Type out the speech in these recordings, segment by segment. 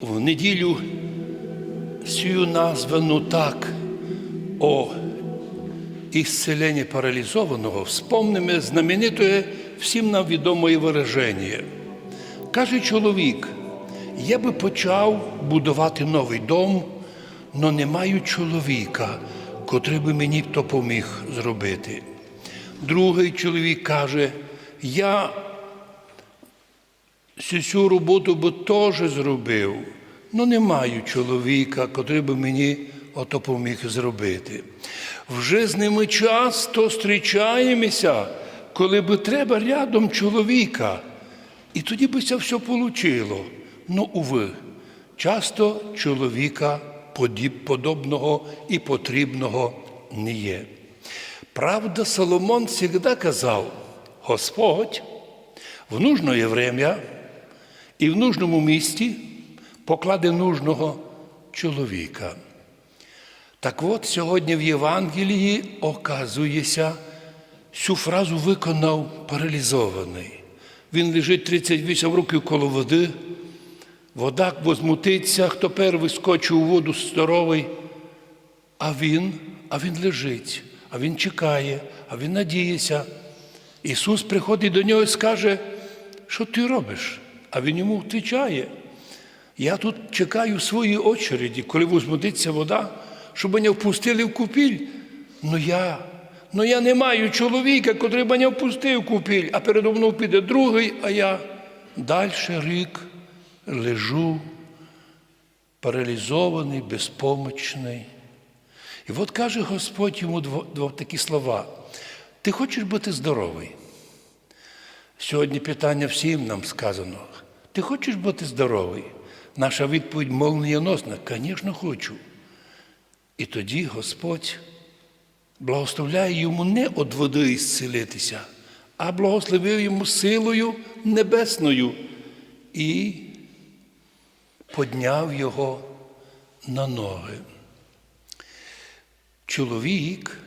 В неділю сію названу так о исцелении паралізованого вспомнимо знаменитое всім нам відомое вираження. Каже чоловік, я би почав будувати новий дом, но не маю чоловіка, котрий би мені то поміг зробити. Другий чоловік каже, я Цю цю роботу би теж зробив, але не маю чоловіка, котрий би мені ото поміг зробити. Вже з ними часто зустрічаємося, коли би треба рядом чоловіка. І тоді би це все получило. Ну, уви, часто чоловіка подобного і потрібного не є. Правда, Соломон завжди казав, Господь в нужное время і в нужному місці покладе нужного чоловіка. Так от сьогодні в Євангелії оказується, цю фразу виконав паралізований. Він лежить 38 років коло води, вода возмутиться, хто перший скочив у воду здоровий, а він, а він лежить, а він чекає, а він надіється. Ісус приходить до нього і скаже, що ти робиш? А він йому втичає. Я тут чекаю свої очереді, коли возмутиться вода, щоб мене впустили в купіль. Ну я, ну я не маю чоловіка, котрий мене впустив в купіль, а передо мною піде другий, а я далі рік лежу, паралізований, безпомочний. І от каже Господь йому дво, дво такі слова: Ти хочеш бути здоровий? Сьогодні питання всім нам сказано. Ти хочеш бути здоровий? Наша відповідь молнієносна, звісно, хочу. І тоді Господь благословляє йому не від води ісцілитися, а благословив йому силою небесною і подняв його на ноги. Чоловік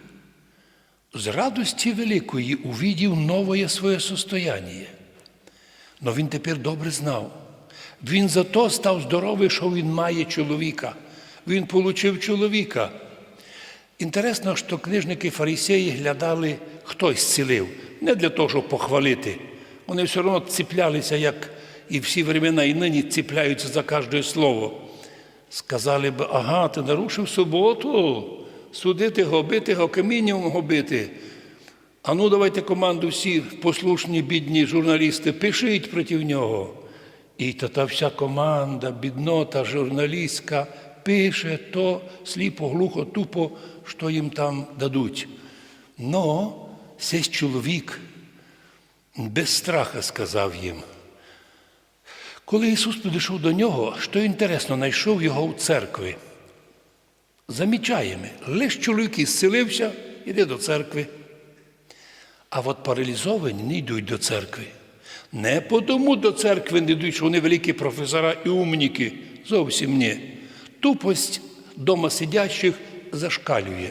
з радості великої увидів нове своє состояние. Но він тепер добре знав. Він зато став здоровий, що він має чоловіка. Він отримав чоловіка. Інтересно, що книжники фарисеї глядали, хто зцілив. Не для того, щоб похвалити. Вони все одно ціплялися, як і всі времена, і нині ціпляються за кожне слово. Сказали б, ага, ти нарушив суботу, судити го, бити го, камінням го бити. А ну давайте команду всі послушні бідні журналісти, пишіть проти нього. І та, та вся команда, біднота, журналістська, пише то сліпо, глухо, тупо, що їм там дадуть. Но цей чоловік без страха сказав їм. Коли Ісус підійшов до нього, що інтересно, знайшов його у церкві. Замічаємо, лише чоловік ісцелився, іде до церкви. А от паралізовані не йдуть до церкви. Не тому до церкви не йдуть, що вони великі професора і умніки. Зовсім ні. Тупость дома сидящих зашкалює.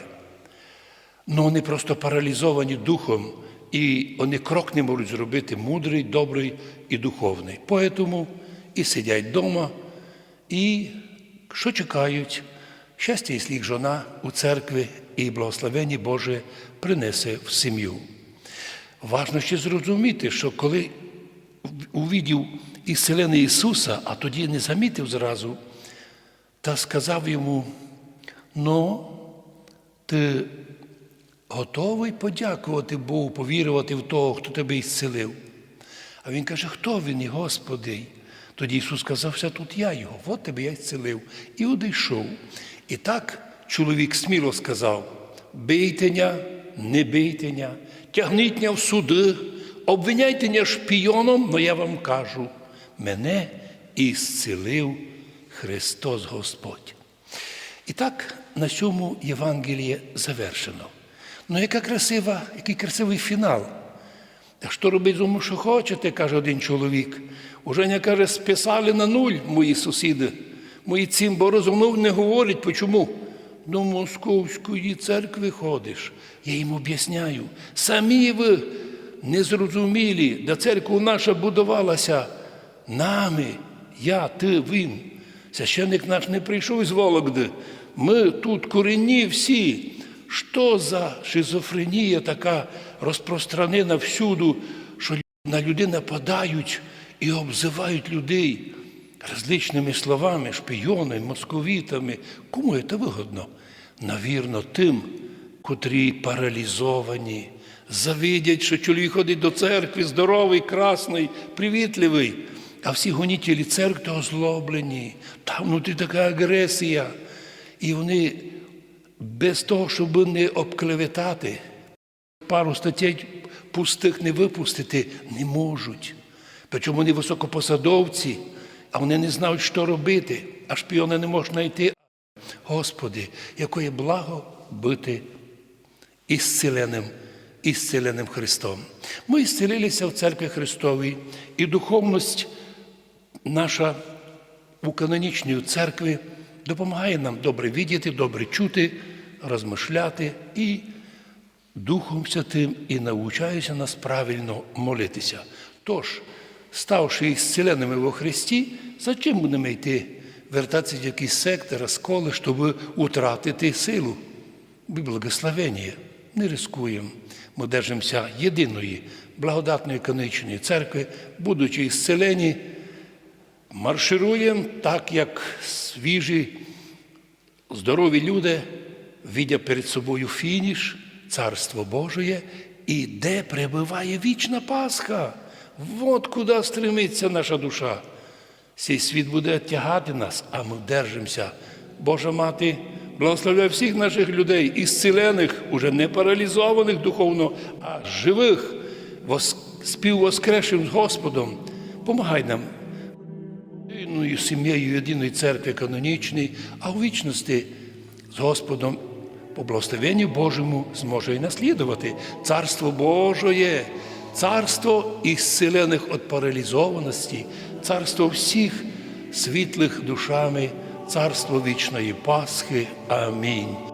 Ну вони просто паралізовані духом, і вони крок не можуть зробити мудрий, добрий і духовний. Поэтому і сидять вдома, і що чекають? Щастя, якщо їх жона у церкві і благословення Боже принесе в сім'ю. Важно ще зрозуміти, що коли увидів ісцелення Ісуса, а тоді не замітив зразу, та сказав йому: ну, ти готовий подякувати Богу, повірувати в того, хто тебе ісцелив. А він каже, хто він, і Господи? Тоді Ісус сказав, все тут я його, от тебе я ісцелив. І одійшов. І так чоловік сміло сказав: бийтеня, не бийтеня, тягніть в суди, обвиняйте мене шпійоном, але я вам кажу, мене ісцелив Христос Господь. І так на цьому Євангеліє завершено. Ну, яка красива, який красивий фінал. Що робить тому, що хочете, каже один чоловік. Уже не каже, списали на нуль мої сусіди. Мої цим, бо розумов не говорять. Чому? До московської церкви ходиш. Я їм об'ясняю. Самі ви незрозумілі, де церква наша будувалася нами, я, ти, він. Священник наш не прийшов із Вологди. Ми тут корінні всі. Що за шизофренія така розпространена всюду, що на людей нападають і обзивають людей различними словами, шпійонами, московітами. Кому це вигодно? Навірно, тим, котрі паралізовані, завидять, що чоловік ходить до церкви, здоровий, красний, привітливий. А всі гонітелі церкви озлоблені, там внутрі така агресія. І вони без того, щоб не обклеветати, пару статей пустих не випустити не можуть. Причому вони високопосадовці, а вони не знають, що робити, а шпіони не можуть знайти. Господи, якое благо бути ісцеленим, ісцеленим Христом. Ми ісцелилися в церкві Христовій, і духовність наша у канонічній церкві допомагає нам добре видіти, добре чути, розмишляти і Духом Святим і навчається нас правильно молитися. Тож, ставши ісцеленими во Христі, за чим будемо йти? Вертатися в якісь секти, розколи, щоб утратити силу. Ми благословення, не рискуємо. Ми держимося єдиної благодатної канонічної церкви, будучи ісцелені, маршируємо так, як свіжі, здорові люди, видя перед собою фініш, Царство Божие, і де пребуває вічна Пасха. От куди стремиться наша душа. Цей світ буде тягати нас, а ми держимося. Божа мати, благословляє всіх наших людей, ісцелених, уже не паралізованих духовно, а живих, вос- співвоскресшим з Господом. Помагай нам єдиною сім'єю єдиної церкви канонічної, а у вічності з Господом по благословенню Божому зможе і наслідувати Царство Божоє, царство ісцелених від паралізованості, царство всіх світлих душами, царство вічної Пасхи. Амінь.